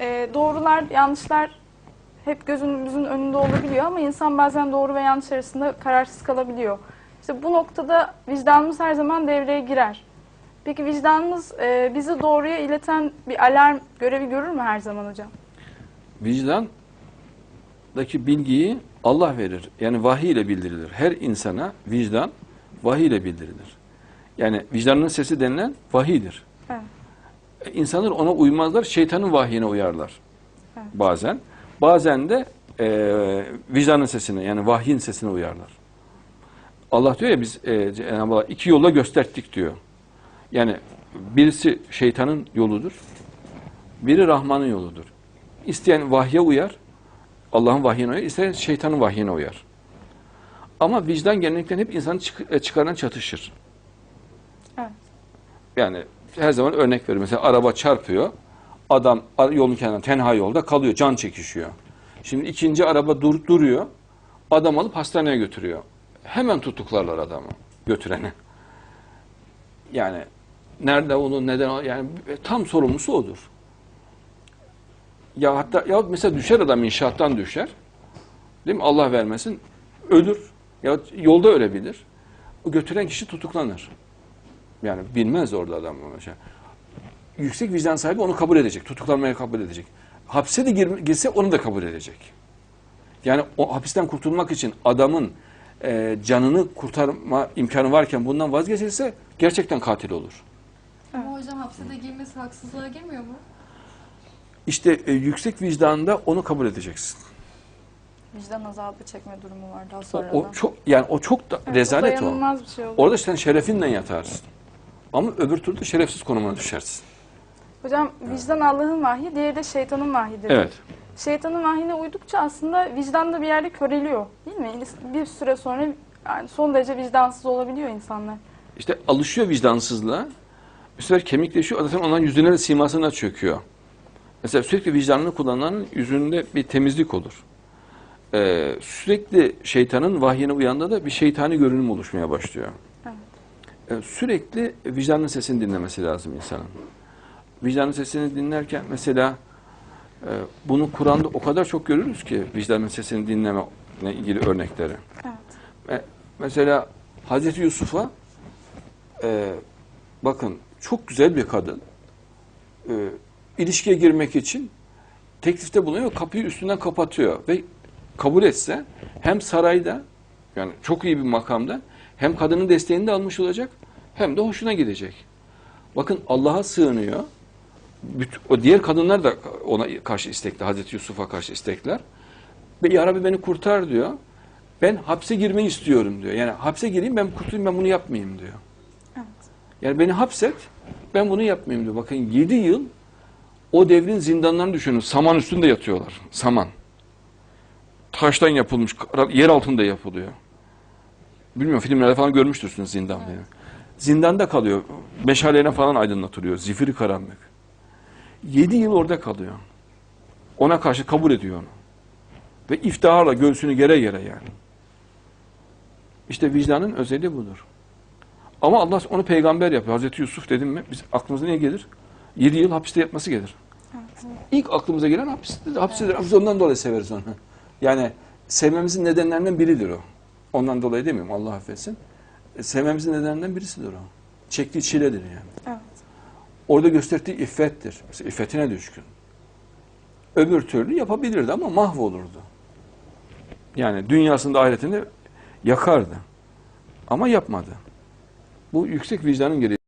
e, doğrular, yanlışlar hep gözümüzün önünde olabiliyor ama insan bazen doğru ve yanlış arasında kararsız kalabiliyor. İşte bu noktada vicdanımız her zaman devreye girer. Peki vicdanımız e, bizi doğruya ileten bir alarm görevi görür mü her zaman hocam? Vicdandaki bilgiyi Allah verir. Yani vahiy ile bildirilir. Her insana vicdan vahiy ile bildirilir. Yani vicdanın sesi denilen vahiydir. Evet. İnsanlar ona uymazlar, şeytanın vahyine uyarlar. Evet. Bazen. Bazen de e, vicdanın sesine yani vahyin sesine uyarlar. Allah diyor ya biz e, Cenab-ı Allah iki yolla gösterdik diyor. Yani birisi şeytanın yoludur. Biri Rahman'ın yoludur. İsteyen vahye uyar. Allah'ın vahyine uyar. isteyen şeytanın vahyine uyar. Ama vicdan genellikle hep insanın çık- çıkarına çatışır. Evet. Yani her zaman örnek veriyorum. Mesela araba çarpıyor. Adam yolun kenarında tenha yolda kalıyor. Can çekişiyor. Şimdi ikinci araba dur, duruyor. Adam alıp hastaneye götürüyor. Hemen tutuklarlar adamı götüreni. Yani nerede onu neden yani tam sorumlusu odur. Ya hatta ya mesela düşer adam inşaattan düşer. Değil mi? Allah vermesin. Ölür. Ya yolda ölebilir. O götüren kişi tutuklanır. Yani bilmez orada adam bunu. Şey. Yüksek vicdan sahibi onu kabul edecek. Tutuklanmaya kabul edecek. Hapse de gir- girse onu da kabul edecek. Yani o hapisten kurtulmak için adamın e, canını kurtarma imkanı varken bundan vazgeçilse gerçekten katil olur. Ama hocam hapse de girmesi haksızlığa girmiyor mu? İşte e, yüksek vicdanında onu kabul edeceksin. Vicdan azabı çekme durumu var daha O, sonra. o çok yani o çok da Evet, rezalet o. dayanılmaz bir şey olur. Orada sen şerefinle yatarsın. Ama öbür türlü şerefsiz konumuna düşersin. Hocam vicdan Allah'ın vahyi, diğeri de şeytanın vahyidir. Evet. Şeytanın vahyine uydukça aslında vicdan da bir yerde köreliyor değil mi? Bir süre sonra yani son derece vicdansız olabiliyor insanlar. İşte alışıyor vicdansızlığa. Bu sefer kemikleşiyor. Zaten onların yüzüne de simasına çöküyor. Mesela sürekli vicdanını kullananın yüzünde bir temizlik olur. Ee, sürekli şeytanın vahyine uyanda da bir şeytani görünüm oluşmaya başlıyor. Evet. Ee, sürekli vicdanın sesini dinlemesi lazım insanın. Vicdanın sesini dinlerken mesela e, bunu Kur'an'da o kadar çok görürüz ki vicdanın sesini dinleme ile ilgili örnekleri. Evet. Me- Mesela Hazreti Yusuf'a e, bakın çok güzel bir kadın e, ilişkiye girmek için teklifte bulunuyor kapıyı üstünden kapatıyor ve kabul etse hem sarayda yani çok iyi bir makamda hem kadının desteğini de almış olacak hem de hoşuna gidecek. Bakın Allah'a sığınıyor. O diğer kadınlar da ona karşı istekli, Hazreti Yusuf'a karşı istekler. Ve Ya Rabbi beni kurtar diyor. Ben hapse girmeyi istiyorum diyor. Yani hapse gireyim ben kurtulayım ben bunu yapmayayım diyor. Evet. Yani beni hapset ben bunu yapmayayım diyor. Bakın 7 yıl o devrin zindanlarını düşünün. Saman üstünde yatıyorlar. Saman. Taştan yapılmış, yer altında yapılıyor. Bilmiyorum filmlerde falan görmüştürsünüz zindan diye. Zindanda kalıyor. Meşaleyle falan aydınlatılıyor. Zifiri karanlık. 7 yıl orada kalıyor. Ona karşı kabul ediyor onu. Ve iftiharla göğsünü gere gere yani. İşte vicdanın özelliği budur. Ama Allah onu peygamber yapıyor. Hazreti Yusuf dedim mi biz aklımıza ne gelir? 7 yıl hapiste yatması gelir. Evet. İlk aklımıza gelen hapiste, hapsidir. Biz ondan dolayı severiz onu. Yani sevmemizin nedenlerinden biridir o. Ondan dolayı demiyorum Allah affetsin. E, Sevmemizin nedenlerinden birisidir o. Çektiği çiledir yani. Evet. Orada gösterdiği iffettir. Mesela iffetine düşkün. Öbür türlü yapabilirdi ama mahvolurdu. Yani dünyasında ahiretinde yakardı. Ama yapmadı. Bu yüksek vicdanın gereği.